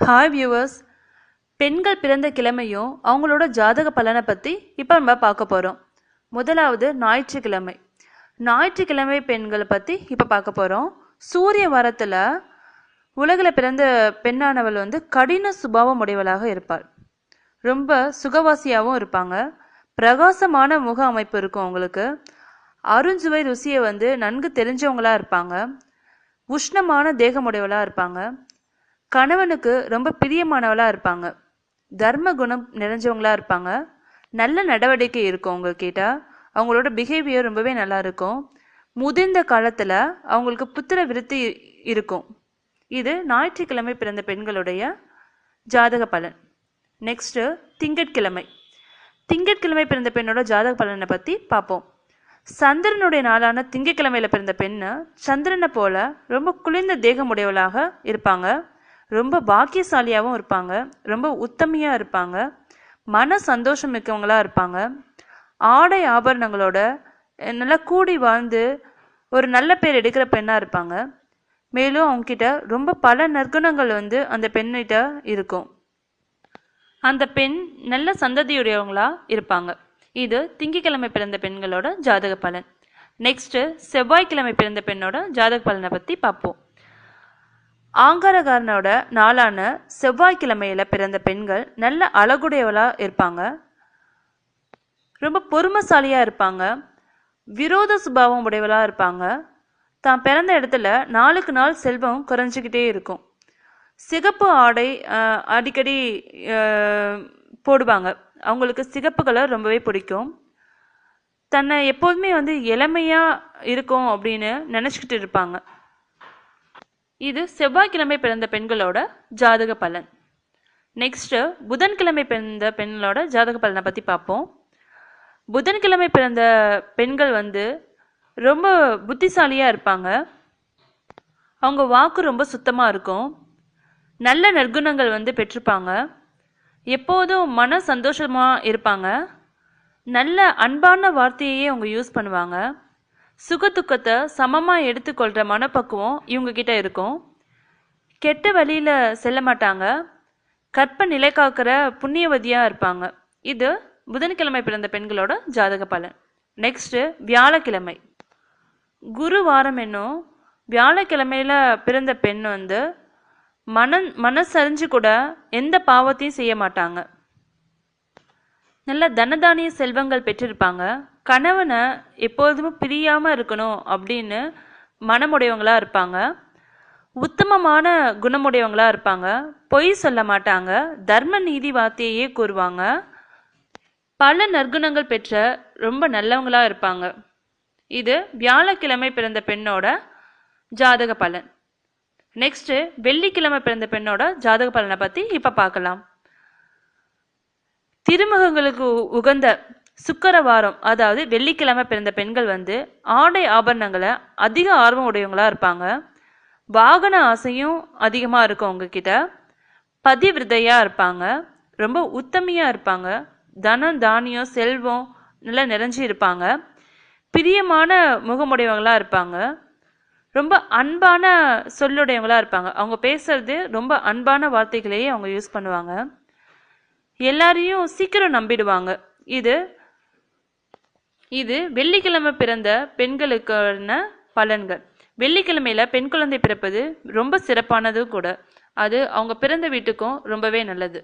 Hi viewers பெண்கள் பிறந்த கிழமையும் அவங்களோட ஜாதக பலனை பற்றி இப்போ நம்ம பார்க்க போகிறோம் முதலாவது ஞாயிற்றுக்கிழமை. ஞாயிற்றுக்கிழமை பெண்களை பற்றி இப்போ பார்க்க போகிறோம் சூரிய வாரத்தில் உலகில் பிறந்த பெண்ணானவள் வந்து கடின சுபாவம் உடையவளாக இருப்பாள். ரொம்ப சுகவாசியாகவும் இருப்பாங்க. பிரகாசமான முக அமைப்பு இருக்கும் அவங்களுக்கு. அருஞ்சுவை ருசியை வந்து நன்கு தெரிஞ்சவங்களாக இருப்பாங்க. உஷ்ணமான தேகமுடையவளாக இருப்பாங்க. கணவனுக்கு ரொம்ப பிரியமானவளாக இருப்பாங்க. தர்ம குணம் நிறைஞ்சவங்களா இருப்பாங்க. நல்ல நடவடிக்கை இருக்கும் அவங்க கிட்ட அவங்களோட பிஹேவியர் ரொம்பவே நல்லா இருக்கும். முதிர்ந்த காலத்துல அவங்களுக்கு புத்திர விருத்தி இருக்கும். இது ஞாயிற்றுக்கிழமை பிறந்த பெண்களுடைய ஜாதக பலன். நெக்ஸ்ட்டு திங்கட்கிழமை. திங்கட்கிழமை பிறந்த பெண்ணோட ஜாதக பலனை பற்றி பார்ப்போம். சந்திரனுடைய நாளான திங்கட்கிழமையில் பிறந்த பெண்ணு சந்திரனை போல ரொம்ப குளிர்ந்த தேகமுடையவளாக இருப்பாங்க. ரொம்ப பாக்கியசாலியாகவும் இருப்பாங்க. ரொம்ப உத்தமையாக இருப்பாங்க. மன சந்தோஷம் மிக்கவங்களாக இருப்பாங்க. ஆடை ஆபரணங்களோட நல்லா கூடி வாழ்ந்து ஒரு நல்ல பேர் எடுக்கிற பெண்ணாக இருப்பாங்க. மேலும் அவங்கக்கிட்ட ரொம்ப பல நற்குணங்கள் வந்து அந்த பெண்ணிட்ட இருக்கும். அந்த பெண் நல்ல சந்ததியுடையவங்களா இருப்பாங்க. இது திங்கட்கிழமை பிறந்த பெண்களோட ஜாதக பலன். நெக்ஸ்ட் செவ்வாய்க்கிழமை பிறந்த பெண்ணோட ஜாதக பலனை பத்தி பார்ப்போம். ஆங்காரகாரனோட நாளான செவ்வாய்க்கிழமையில பிறந்த பெண்கள் நல்ல அழகுடையவளா இருப்பாங்க. ரொம்ப பொறுமைசாலியா இருப்பாங்க. விரோத சுபாவம் உடையவளா இருப்பாங்க. தான் பிறந்த இடத்துல நாளுக்கு நாள் செல்வம் குறைஞ்சிக்கிட்டே இருக்கும். சிகப்பு ஆடை அடிக்கடி போடுவாங்க. அவங்களுக்கு சிகப்பு கலர் ரொம்பவே பிடிக்கும். தன்னை எப்போதுமே வந்து இளமையாக இருக்கும் அப்படின்னு நினச்சிக்கிட்டு இருப்பாங்க. இது செவ்வாய்க்கிழமை பிறந்த பெண்களோட ஜாதக பலன். நெக்ஸ்ட்டு புதன்கிழமை பிறந்த பெண்களோட ஜாதக பலனை பற்றி பார்ப்போம். புதன்கிழமை பிறந்த பெண்கள் வந்து ரொம்ப புத்திசாலியாக இருப்பாங்க. அவங்க வாக்கு ரொம்ப சுத்தமாக இருக்கும். நல்ல நற்குணங்கள் வந்து பெற்றிருப்பாங்க. எப்போதும் மன சந்தோஷமாக இருப்பாங்க. நல்ல அன்பான வார்த்தையையே அவங்க யூஸ் பண்ணுவாங்க. சுக துக்கத்தை சமமாக எடுத்துக்கொள்கிற மனப்பக்குவம் இவங்க கிட்ட இருக்கும். கெட்ட வழியில் செல்ல மாட்டாங்க. கற்ப நிலை காக்கிற புண்ணியவதியாக இருப்பாங்க. இது புதன்கிழமை பிறந்த பெண்களோட ஜாதக பலன். நெக்ஸ்ட்டு வியாழக்கிழமை. குரு வாரம் என்னும் வியாழக்கிழமையில் பிறந்த பெண் வந்து மன மனசறிஞ்சு கூட எந்த பாவத்தையும் செய்ய மாட்டாங்க. நல்ல தனதானிய செல்வங்கள் பெற்றிருப்பாங்க. கணவனை எப்போதுமே பிரியாமல் இருக்கணும் அப்படின்னு மனமுடையவங்களாக இருப்பாங்க. உத்தமமான குணமுடையவங்களாக இருப்பாங்க. பொய் சொல்ல மாட்டாங்க. தர்ம நீதி வார்த்தையே கூறுவாங்க. பல நற்குணங்கள் பெற்ற ரொம்ப நல்லவங்களாக இருப்பாங்க. இது வியாழக்கிழமை பிறந்த பெண்ணோட ஜாதக பலன். நெக்ஸ்ட் வெள்ளிக்கிழமை பிறந்த பெண்ணோட ஜாதக பலனை பற்றி இப்போ பார்க்கலாம். திருமுகங்களுக்கு உகந்த சுக்கர வாரம் அதாவது வெள்ளிக்கிழமை பிறந்த பெண்கள் வந்து ஆடை ஆபரணங்களை அதிக ஆர்வம் உடையவங்களாக இருப்பாங்க. வாகன ஆசையும் அதிகமாக இருக்கும் அவங்கக்கிட்ட பதிவிருதையாக இருப்பாங்க. ரொம்ப உத்தமையாக இருப்பாங்க. தனம் தானியம் செல்வம் நல்லா நிறைஞ்சு இருப்பாங்க. பிரியமான முகமுடையவங்களாக இருப்பாங்க. ரொம்ப அன்பான சொல்லுடையவங்களா இருப்பாங்க. அவங்க பேசுறது ரொம்ப அன்பான வார்த்தைகளையே அவங்க யூஸ் பண்ணுவாங்க. எல்லாரையும் சீக்கிரம் நம்பிடுவாங்க. இது இது வெள்ளிக்கிழமை பிறந்த பெண்களுக்கான பலன்கள். வெள்ளிக்கிழமையில பெண் குழந்தை பிறப்பது ரொம்ப சிறப்பானதும் கூட. அது அவங்க பிறந்த வீட்டுக்கும் ரொம்பவே நல்லது.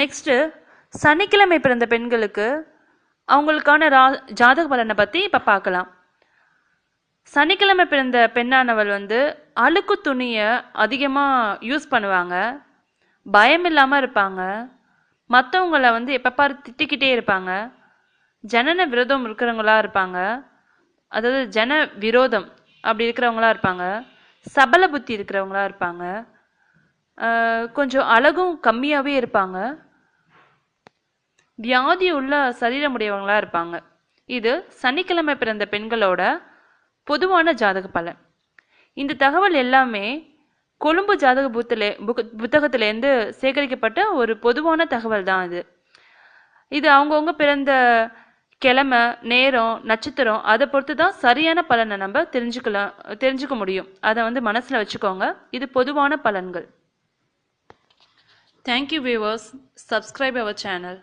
நெக்ஸ்ட் சனிக்கிழமை பிறந்த பெண்களுக்கு அவங்களுக்கான ரா ஜாதக பலனை பத்தி இப்ப பார்க்கலாம். சனிக்கிழமை பிறந்த பெண்ணானவள் வந்து அழுக்கு துணியை அதிகமாக யூஸ் பண்ணுவாங்க. பயம் இல்லாமல் இருப்பாங்க. மற்றவங்கள வந்து எப்போ பாரு திட்டிக்கிட்டே இருப்பாங்க. ஜனன விரோதம் இருக்கிறவங்களா இருப்பாங்க. அதாவது ஜன விரோதம் அப்படி இருக்கிறவங்களா இருப்பாங்க. சபல புத்தி இருக்கிறவங்களா இருப்பாங்க. கொஞ்சம் அழகும் கம்மியாகவே இருப்பாங்க. வியாதி உள்ள சரீரமுடையவங்களா இருப்பாங்க. இது சனிக்கிழமை பிறந்த பெண்களோட பொதுவான ஜாதக பலன். இந்த தகவல் எல்லாமே கொழும்பு ஜாதக புத்திலே புக் புத்தகத்திலேருந்து சேகரிக்கப்பட்ட ஒரு பொதுவான தகவல் தான் இது. இது அவங்கவுங்க பிறந்த கிழமை நேரம் நட்சத்திரம் அதை பொறுத்து தான் சரியான பலனை நம்ம தெரிஞ்சுக்கலாம் தெரிஞ்சுக்க முடியும். அதை வந்து மனசில் வச்சுக்கோங்க. இது பொதுவான பலன்கள். Thank you viewers subscribe our channel